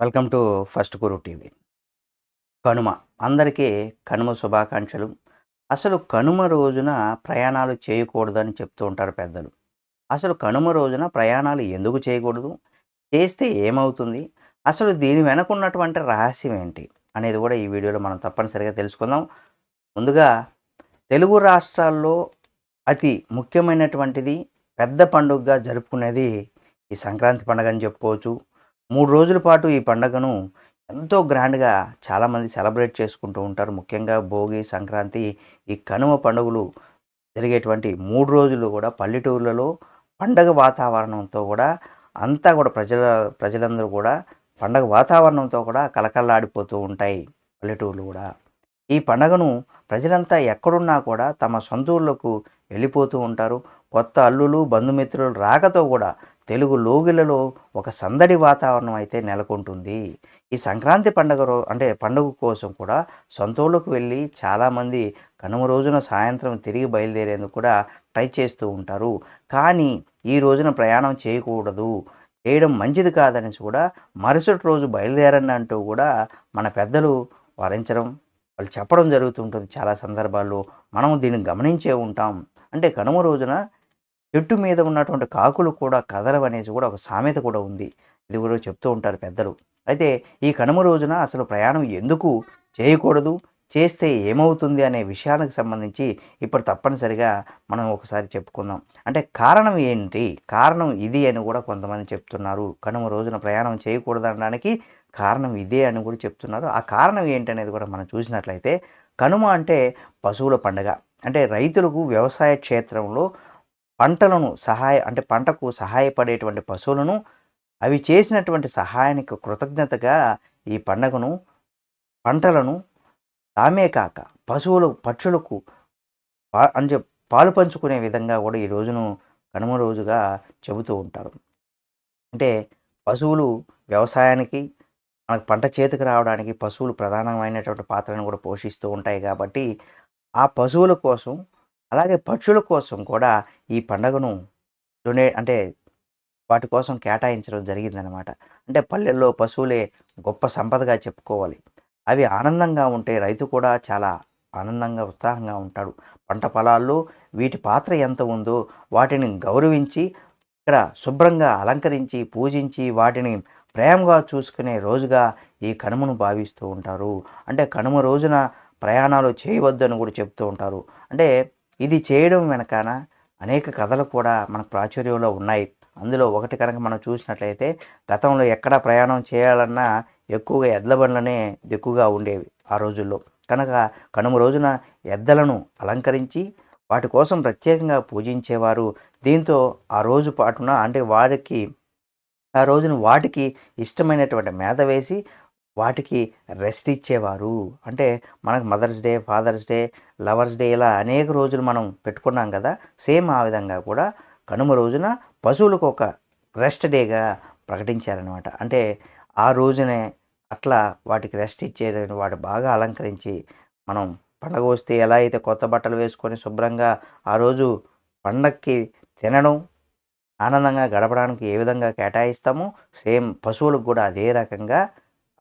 Welcome to first Guru TV. Kanuma. అందరికీ కనుమ శుభాకాంక్షలు. అసలు కనుమ రోజున ప్రయాణాలు చేయకూడదని చెప్తూ ఉంటారు పెద్దలు. అసలు కనుమ రోజున ప్రయాణాలు ఎందుకు చేయకూడదు? చేస్తే ఏమవుతుంది? అసలు దీని వెనక ఉన్నటువంటి రహస్యం ఏంటి? అనేది కూడా ఈ వీడియోలో మనం తప్పనిసరిగా తెలుసుకుందాం. ముందుగా తెలుగు రాష్ట్రాల్లో అతి ముఖ్యమైనటువంటిది పెద్ద పండుగగా జరుపుకునేది ఈ సంక్రాంతి పండుగ అని చెప్పుకోవచ్చు. మూడు రోజుల పాటు ఈ పండుగను ఎంతో గ్రాండ్గా చాలామంది సెలబ్రేట్ చేసుకుంటూ ఉంటారు. ముఖ్యంగా భోగి సంక్రాంతి ఈ కనుమ పండుగలు జరిగేటువంటి మూడు రోజులు కూడా పల్లెటూర్లలో పండగ వాతావరణంతో కూడా అంతా కూడా ప్రజల ప్రజలందరూ కూడా పండగ వాతావరణంతో కూడా కలకల్లాడిపోతూ ఉంటాయి పల్లెటూర్లు కూడా. ఈ పండగను ప్రజలంతా ఎక్కడున్నా కూడా తమ సొంత ఊళ్ళకు వెళ్ళిపోతూ ఉంటారు. కొత్త అల్లులు బంధుమిత్రులు రాకతో కూడా తెలుగు లోగిలలో ఒక సందడి వాతావరణం అయితే నెలకొంటుంది. ఈ సంక్రాంతి పండుగ రో అంటే పండుగ కోసం కూడా సొంతూళ్ళకు వెళ్ళి చాలామంది కనుమ రోజున సాయంత్రం తిరిగి బయలుదేరేందుకు కూడా ట్రై చేస్తూ ఉంటారు. కానీ ఈ రోజున ప్రయాణం చేయకూడదు. చేయడం మంచిది కాదనేసి కూడా మరుసటి రోజు బయలుదేరండి అంటూ కూడా మన పెద్దలు వరించడం వాళ్ళు చెప్పడం జరుగుతుంటుంది చాలా సందర్భాల్లో మనం దీన్ని గమనించే ఉంటాం. అంటే కనుమ రోజున చెట్టు మీద ఉన్నటువంటి కాకులు కూడా కదలవనేసి కూడా ఒక సామెత కూడా ఉంది. ఇది కూడా చెప్తూ ఉంటారు పెద్దలు. అయితే ఈ కనుమ రోజున అసలు ప్రయాణం ఎందుకు చేయకూడదు? చేస్తే ఏమవుతుంది అనే విషయానికి సంబంధించి ఇప్పుడు తప్పనిసరిగా మనం ఒకసారి చెప్పుకుందాం. అంటే కారణం ఏంటి? కారణం ఇది అని కూడా కొంతమంది చెప్తున్నారు. కనుమ రోజున ప్రయాణం చేయకూడదు అనడానికి కారణం ఇదే అని కూడా చెప్తున్నారు. ఆ కారణం ఏంటనేది కూడా మనం చూసినట్లయితే కనుమ అంటే పశువుల పండుగ. అంటే రైతులకు వ్యవసాయ క్షేత్రంలో పంటలను సహాయ అంటే పంటకు సహాయపడేటువంటి పశువులను అవి చేసినటువంటి సహాయానికి కృతజ్ఞతగా ఈ పండగను పంటలను తామే కాక పశువులు పక్షులకు అంటే పాలు పంచుకునే విధంగా కూడా ఈ రోజును కనుమ రోజుగా చెబుతూ ఉంటారు. అంటే పశువులు వ్యవసాయానికి మనకు పంట చేతికి రావడానికి పశువులు ప్రధానమైనటువంటి పాత్రను కూడా పోషిస్తూ ఉంటాయి కాబట్టి ఆ పశువుల కోసం అలాగే పక్షుల కోసం కూడా ఈ పండుగను డొనే అంటే వాటి కోసం కేటాయించడం జరిగిందనమాట అంటే పల్లెల్లో పశువులే గొప్ప సంపదగా చెప్పుకోవాలి. అవి ఆనందంగా ఉంటే రైతు కూడా చాలా ఆనందంగా ఉత్సాహంగా ఉంటాడు. పంట పొలాల్లో వీటి పాత్ర ఎంత ఉందో వాటిని గౌరవించి ఇక్కడ శుభ్రంగా అలంకరించి పూజించి వాటిని ప్రేమగా చూసుకునే రోజుగా ఈ కనుమను భావిస్తూ ఉంటారు. అంటే కనుమ రోజున ప్రయాణాలు చేయవద్దని కూడా చెప్తూ ఉంటారు. అంటే ఇది చేయడం వెనకాన అనేక కథలు కూడా మన ప్రాచుర్యంలో ఉన్నాయి. అందులో ఒకటి కనుక మనం చూసినట్లయితే గతంలో ఎక్కడ ప్రయాణం చేయాలన్నా ఎక్కువగా ఎడ్ల బండ్లనే ఎక్కువగా ఉండేవి ఆ రోజుల్లో. కనుక కనుమ రోజున ఎద్దలను అలంకరించి వాటి కోసం ప్రత్యేకంగా పూజించేవారు. దీంతో ఆ రోజు పాటున అంటే వారికి ఆ రోజున వాటికి ఇష్టమైనటువంటి మేత వేసి వాటికి రెస్ట్ ఇచ్చేవారు. అంటే మనకు mother's day father's day lover's day ఇలా అనేక రోజులు మనం పెట్టుకున్నాం కదా. సేమ్ ఆ విధంగా కూడా కనుమ రోజున పశువులకు ఒక రెస్ట్ డేగా ప్రకటించారనమాట అంటే ఆ రోజునే అట్లా వాటికి రెస్ట్ ఇచ్చే వాటి బాగా అలంకరించి మనం పండగ వస్తే ఎలా అయితే కొత్త బట్టలు వేసుకొని శుభ్రంగా ఆ రోజు పండక్కి తినడం ఆనందంగా గడపడానికి ఏ విధంగా కేటాయిస్తామో సేమ్ పశువులకు కూడా అదే రకంగా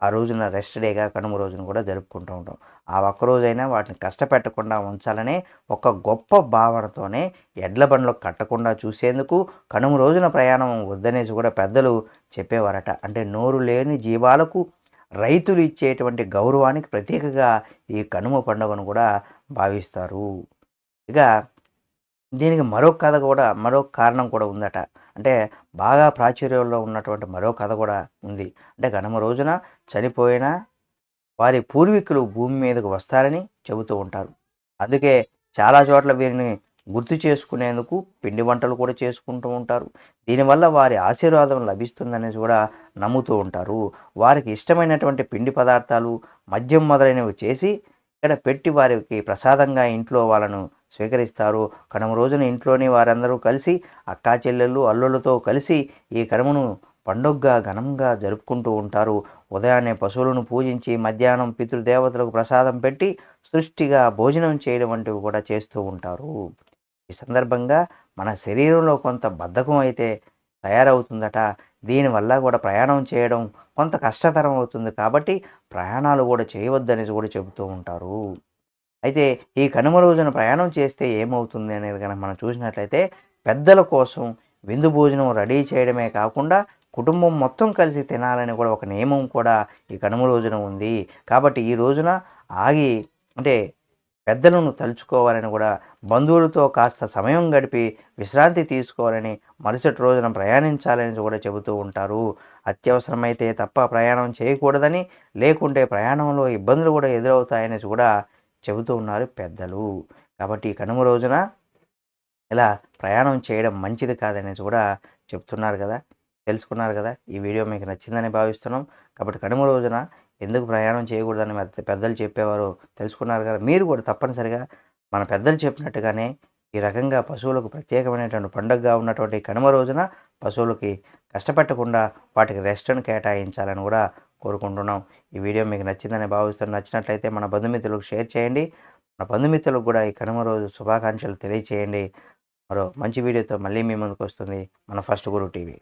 ఆ రోజున రెస్ట్ డేగా కనుమ రోజున కూడా జరుపుకుంటూ ఉంటాం. ఆ ఒక్క రోజైనా వాటిని కష్టపెట్టకుండా ఉంచాలనే ఒక గొప్ప భావనతోనే ఎడ్ల బండ్లు కట్టకుండా చూసేందుకు కనుమ రోజున ప్రయాణం వద్దనేసి కూడా పెద్దలు చెప్పేవారట. అంటే నోరు లేని జీవాలకు రైతులు ఇచ్చేటువంటి గౌరవానికి ప్రత్యేకగా ఈ కనుమ పండుగను కూడా భావిస్తారు. ఇక దీనికి మరో కథ కూడా మరో కారణం కూడా ఉందట. అంటే బాగా ప్రాచుర్యంలో ఉన్నటువంటి మరో కథ కూడా ఉంది. అంటే గణమ రోజున చనిపోయిన వారి పూర్వీకులు భూమి మీదకు వస్తారని చెబుతూ ఉంటారు. అందుకే చాలా చోట్ల వీరిని గుర్తు చేసుకునేందుకు పిండి వంటలు కూడా చేసుకుంటూ ఉంటారు. దీనివల్ల వారి ఆశీర్వాదం లభిస్తుందనేసి కూడా నమ్ముతూ ఉంటారు. వారికి ఇష్టమైనటువంటి పిండి పదార్థాలు మద్యం మొదలైనవి చేసి ఇక్కడ పెట్టి వారికి ప్రసాదంగా ఇంట్లో వాళ్ళను స్వీకరిస్తారు. కనుమ రోజున ఇంట్లోని వారందరూ కలిసి అక్కా చెల్లెళ్ళు అల్లులతో కలిసి ఈ కనుమను పండుగగా ఘనంగా జరుపుకుంటూ ఉంటారు. ఉదయాన్నే పశువులను పూజించి మధ్యాహ్నం పితృదేవతలకు ప్రసాదం పెట్టి సృష్టిగా భోజనం చేయడం వంటివి కూడా చేస్తూ ఉంటారు. ఈ సందర్భంగా మన శరీరంలో కొంత బద్ధకం అయితే తయారవుతుందట. దీనివల్ల కూడా ప్రయాణం చేయడం కొంత కష్టతరం అవుతుంది కాబట్టి ప్రయాణాలు కూడా చేయవద్దనేసి కూడా చెబుతూ ఉంటారు. అయితే ఈ కనుమ రోజున ప్రయాణం చేస్తే ఏమవుతుంది అనేది కనుక మనం చూసినట్లయితే పెద్దల కోసం విందు భోజనం రెడీ చేయడమే కాకుండా కుటుంబం మొత్తం కలిసి తినాలని కూడా ఒక నియమం కూడా ఈ కనుమ రోజున ఉంది. కాబట్టి ఈ రోజున ఆగి అంటే పెద్దలను తలుచుకోవాలని కూడా బంధువులతో కాస్త సమయం గడిపి విశ్రాంతి తీసుకోవాలని మరుసటి రోజున ప్రయాణించాలని కూడా చెబుతూ ఉంటారు. అత్యవసరమైతే తప్ప ప్రయాణం చేయకూడదని లేకుంటే ప్రయాణంలో ఇబ్బందులు కూడా ఎదురవుతాయని కూడా చెబుతూ ఉన్నారు పెద్దలు. కాబట్టి ఈ కనుమ రోజున ఇలా ప్రయాణం చేయడం మంచిది కాదనేసి కూడా చెప్తున్నారు కదా తెలుసుకున్నారు కదా. ఈ వీడియో మీకు నచ్చిందని భావిస్తున్నాం. కాబట్టి కనుమ రోజున ఎందుకు ప్రయాణం చేయకూడదని పెద్ద- పెద్దలు చెప్పేవారు తెలుసుకున్నారు కదా. మీరు కూడా తప్పనిసరిగా మన పెద్దలు చెప్పినట్టుగానే ఈ రకంగా పశువులకు ప్రత్యేకమైనటువంటి పండుగగా ఉన్నటువంటి కనుమ రోజున పశువులకి కష్టపెట్టకుండా వాటికి రెస్ట్ను కేటాయించాలని కూడా కోరుకుంటున్నాం. ఈ వీడియో మీకు నచ్చిందని భావిస్తున్న నచ్చినట్లయితే మన బంధుమిత్రులకు షేర్ చేయండి. మన బంధుమిత్రులకు కూడా ఈ కనుమ రోజు శుభాకాంక్షలు తెలియచేయండి. మరో మంచి వీడియోతో మళ్ళీ మీ ముందుకు వస్తుంది మన ఫస్ట్ గురు టీవీ.